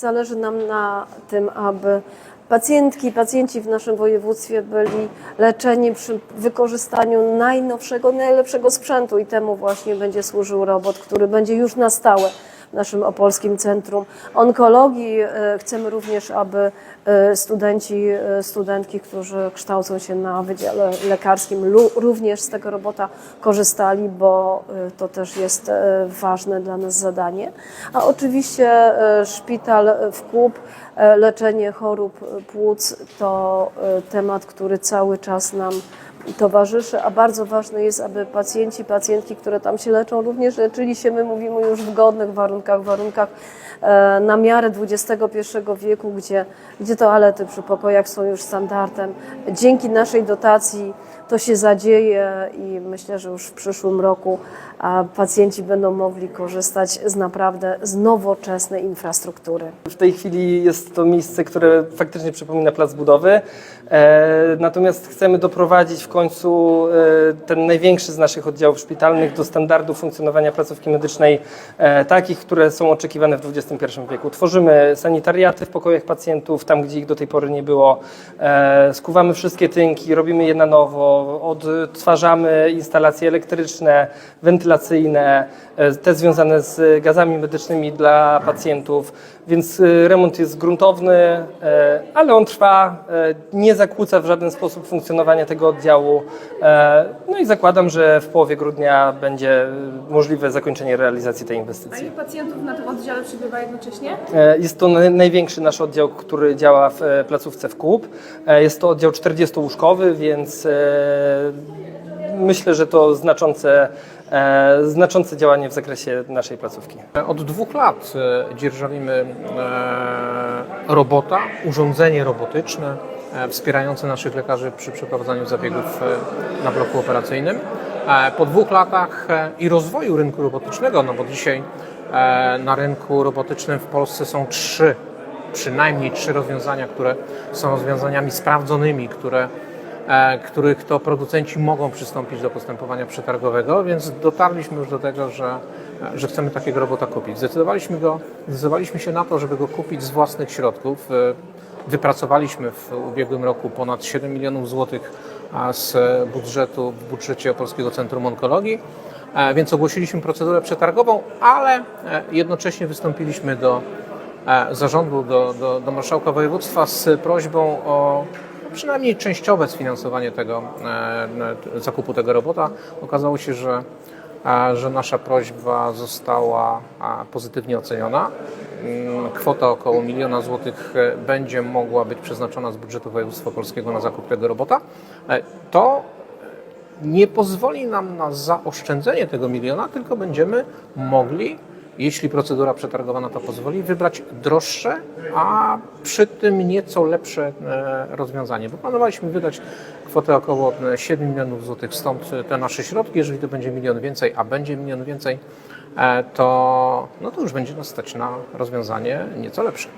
Zależy nam na tym, aby pacjentki, pacjenci w naszym województwie byli leczeni przy wykorzystaniu najnowszego, najlepszego sprzętu i temu właśnie będzie służył robot, który będzie już na stałe w naszym Opolskim Centrum Onkologii. E, Chcemy również, aby e, studenci, e, studentki, którzy kształcą się na Wydziale Lekarskim również z tego robota korzystali, bo to też jest ważne dla nas zadanie. A oczywiście szpital w e, leczenie chorób płuc to temat, który cały czas nam towarzyszy, a bardzo ważne jest, aby pacjenci, pacjentki, które tam się leczą, również leczyli się, my mówimy już w godnych warunkach, warunkach e, na miarę XXI wieku, gdzie, gdzie toalety przy pokojach są już standardem. Dzięki naszej dotacji to się zadzieje i myślę, że już w przyszłym roku pacjenci będą mogli korzystać z naprawdę z nowoczesnej infrastruktury. W tej chwili jest to miejsce, które faktycznie przypomina plac budowy, e, natomiast chcemy doprowadzić w końcu e, ten największy z naszych oddziałów szpitalnych do standardów funkcjonowania placówki medycznej, e, takich, które są oczekiwane w XXI wieku. Tworzymy sanitariaty w pokojach pacjentów, tam gdzie ich do tej pory nie było, e, skuwamy wszystkie tynki, robimy je na nowo, odtwarzamy instalacje elektryczne, wentylacyjne, te związane z gazami medycznymi dla pacjentów, więc remont jest gruntowny, ale on trwa, nie zakłóca w żaden sposób funkcjonowania tego oddziału. E, No i zakładam, że w połowie grudnia będzie możliwe zakończenie realizacji tej A inwestycji. ile pacjentów na tym oddziale przybywa jednocześnie? E, Jest to naj- największy nasz oddział, który działa w e, placówce w KUB. Jest to oddział 40-łóżkowy, więc myślę, że to znaczące, e, znaczące działanie w zakresie naszej placówki. Od dwóch lat dzierżawimy e, robota, urządzenie robotyczne wspierające naszych lekarzy przy przeprowadzaniu zabiegów e, na bloku operacyjnym. E, Po dwóch latach e, i rozwoju rynku robotycznego, no bo dzisiaj e, na rynku robotycznym w Polsce są trzy, przynajmniej trzy rozwiązania, które są rozwiązaniami sprawdzonymi, które e, których to producenci mogą przystąpić do postępowania przetargowego, więc dotarliśmy już do tego, że, że chcemy takiego robota kupić. Zdecydowaliśmy, go, zdecydowaliśmy się na to, żeby go kupić z własnych środków. Wypracowaliśmy w ubiegłym roku ponad 7 milionów złotych z budżetu w budżecie Polskiego Centrum Onkologii, e, więc ogłosiliśmy procedurę przetargową, ale e, jednocześnie wystąpiliśmy do e, zarządu, do, do, do marszałka województwa z prośbą o przynajmniej częściowe sfinansowanie tego zakupu tego robota. Okazało się, że, że nasza prośba została pozytywnie oceniona. Mm, Kwota około miliona złotych e, będzie mogła być przeznaczona z budżetu województwa polskiego na zakup tego robota. E, To nie pozwoli nam na zaoszczędzenie tego miliona, tylko będziemy mogli, jeśli procedura przetargowa na to pozwoli, wybrać droższe, a przy tym nieco lepsze e, rozwiązanie. Bo planowaliśmy wydać kwotę około e, 7 milionów złotych, stąd te nasze środki. Jeżeli to będzie milion więcej, a będzie milion więcej, e, to, no to już będzie nas stać na rozwiązanie nieco lepsze.